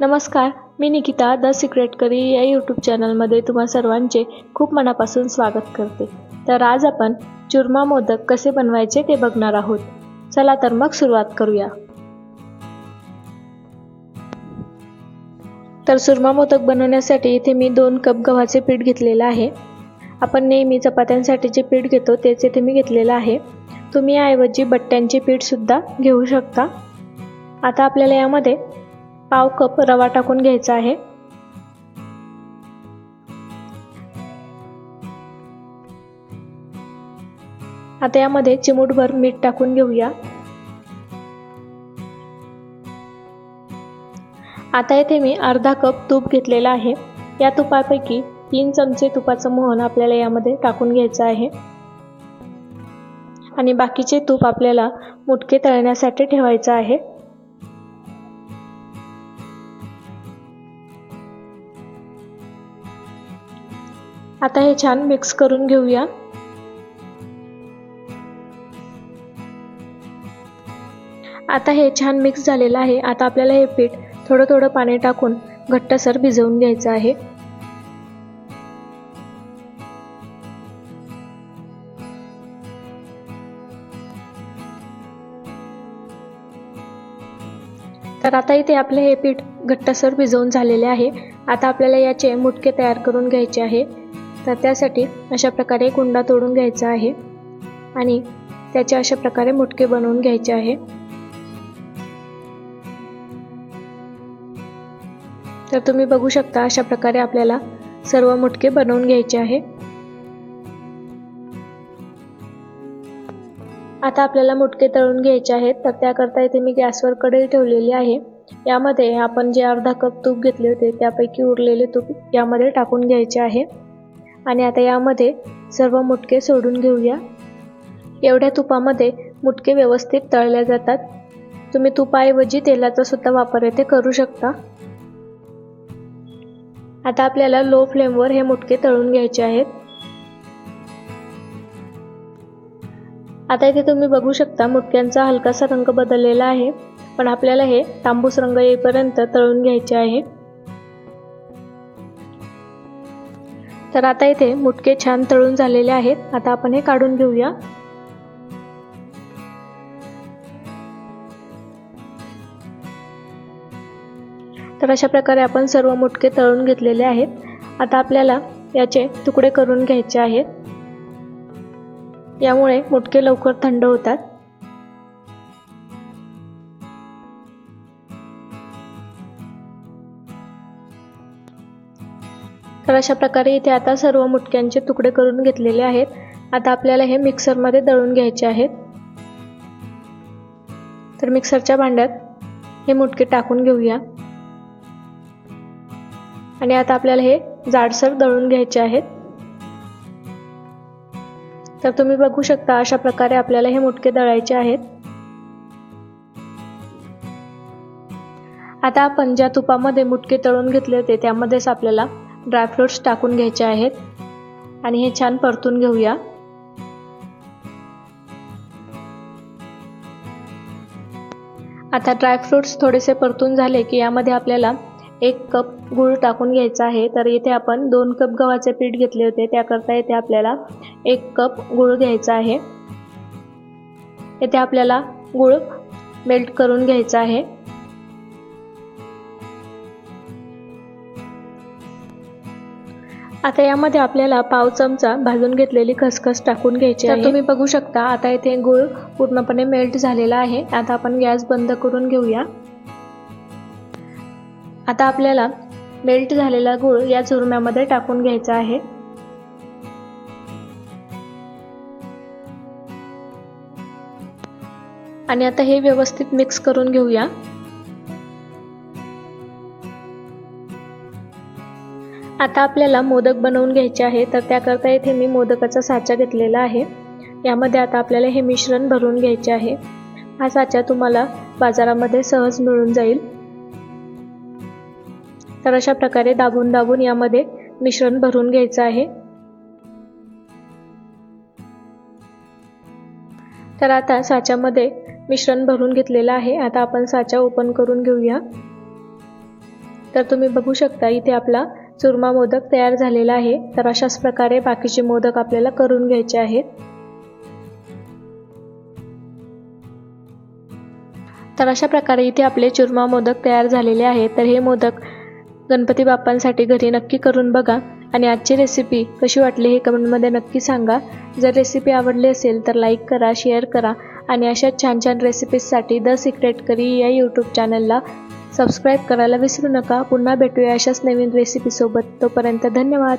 नमस्कार मी Nikita the secret curry या यूट्यूब चॅनलमध्ये तुम्हा सर्वांचे खूप मनापासून स्वागत करते. तर आज आपण चुरमा मोदक कसे बनवायचे ते बघणार आहोत. चला तर मग सुरुवात करूया. तर चुरमा मोदक बनवण्यासाठी इथे मी दोन कप गव्हाचे पीठ घेतलेलं आहे. आपण नेहमी चपात्यांसाठी जे पीठ घेतो तेच इथे मी घेतलेलं आहे. तुम्ही याऐवजी बट्ट्यांचे पीठसुद्धा घेऊ शकता. आता आपल्याला यामध्ये पाव कप रवा टाकून घ्यायचा आहे. आता यामध्ये चिमूटभर मीठ टाकून घेऊया. आता येथे मी अर्धा कप तूप घेतलेला आहे. या तुपापैकी तीन चमचे तुपाचं मोहन आपल्याला यामध्ये टाकून घ्यायचं आहे. आणि बाकीचे तूप आपल्याला मुटके तळण्यासाठी ठेवायचं आहे. आता हे छान मिक्स करून घेऊया. आता हे छान मिक्स झालेलं आहे. आता आपल्याला हे पीठ थोडं थोडं पाणी टाकून घट्टसर भिजवून घ्यायचं आहे. तर आता इथे आपले हे पीठ घट्टसर भिजवून झालेले आहे. आता आपल्याला याचे मुटके तयार करून घ्यायचे आहे. तर त्यासाठी अशा प्रकारे कुंडा तोडून घ्यायचा आहे आणि त्याचे अशा प्रकारे मुटके बनवून घ्यायचे आहे. तर तुम्ही बघू शकता अशा प्रकारे आपल्याला सर्व मुटके बनवून घ्यायचे आहे. आता आपल्याला मुटके तळून घ्यायचे आहेत तर त्याकरता इथे मी गॅसवर कढई ठेवलेली आहे. यामध्ये आपण जे अर्धा कप तूप घेतले होते त्यापैकी उरलेले तूप यामध्ये टाकून घ्यायचे आहे. आणि आता यामध्ये सर्व मुटके सोडून घेऊया. एवढ्या तुपामध्ये मुटके व्यवस्थित तळले जातात. तुम्ही तुपाऐवजी तेलाचा सुद्धा वापर येथे करू शकता. आता आपल्याला लो फ्लेमवर हे मुटके तळून घ्यायचे आहेत. आता इथे तुम्ही बघू शकता मुटक्यांचा हलकासा रंग बदललेला आहे. पण आपल्याला हे तांबूस रंग येईपर्यंत तळून घ्यायचे आहे. तर आता इथे मुटके छान तळून झालेले आहेत. आता आपण हे काढून घेऊया. तर अशा प्रकारे आपण सर्व मुटके तळून घेतलेले आहेत. आता आपल्याला याचे तुकडे करून घ्यायचे आहेत. यामुळे मुटके लवकर थंड होतात. तर अशा प्रकारे इथे आता सर्व मुटक्यांचे तुकडे करून घेतलेले आहेत. आता आपल्याला हे मिक्सरमध्ये दळून घ्यायचे आहेत. तर मिक्सरच्या भांड्यात हे मुटके टाकून घेऊया. आणि आता आपल्याला हे जाडसर दळून घ्यायचे आहेत. तर तुम्ही बघू शकता अशा प्रकारे आपल्याला हे मुटके दळायचे आहेत. आता आपण ज्या तुपामध्ये मुटके तळून घेतले होते त्यामध्येच आपल्याला ड्रायफ्रुट्स टाकून घ्यायचे आहेत. आणि हे छान परतून घेऊया. आता ड्रायफ्रुट्स थोडेसे परतून झाले की यामध्ये आपल्याला एक कप गूळ टाकून घ्यायचा आहे. तर इथे आपण दोन कप गव्हाचे पीठ घेतले होते. त्याकरता येथे आपल्याला एक कप गूळ घ्यायचा आहे. येथे आपल्याला गूळ मेल्ट करून घ्यायचा आहे. आता यामध्ये आपल्याला पाव चमचा भाजून घेतलेली खसखस टाकून घ्यायची आहे. तुम्ही बघू शकता आता इथे गूळ पूर्णपणे मेल्ट झालेला आहे. आता आपण गॅस बंद करून घेऊया. आता आपल्याला मेल्ट झालेला गूळ या चुरम्यामध्ये टाकून घ्यायचा आहे. आणि आता हे व्यवस्थित मिक्स करून घेऊया. आता आपल्याला मोदक बनवून घ्यायचे आहे तर त्याकरता इथे मी मोदकाचा साचा घेतलेला आहे. यामध्ये आता आपल्याला हे मिश्रण भरून घ्यायचे आहे. हा साचा तुम्हाला बाजारामध्ये सहज मिळून जाईल. तर अशा प्रकारे दाबून दाबून यामध्ये मिश्रण भरून घ्यायचं आहे. तर आता साच्यामध्ये मिश्रण भरून घेतलेलं आहे. आता आपण साचा ओपन करून घेऊया. तर तुम्ही बघू शकता इथे आपला चुरमा मोदक तयार झालेला आहे. तर अशाच प्रकारे बाकीचे मोदक आपल्याला करून घ्यायचे आहेत. तर अशा प्रकारे इथे आपले चुरमा मोदक तयार झालेले आहेत. तर हे मोदक गणपती बाप्पांसाठी घरी नक्की करून बघा. आणि आजची रेसिपी कशी वाटली हे कमेंटमध्ये नक्की सांगा. जर रेसिपी आवडली असेल तर लाईक करा शेअर करा. आणि अशा छान छान रेसिपीजसाठी द सिक्रेट करी या यूट्यूब चॅनलला सबस्क्राईब करायला विसरू नका. पुन्हा भेटूया अशाच नवीन रेसिपीसोबत तोपर्यंत धन्यवाद.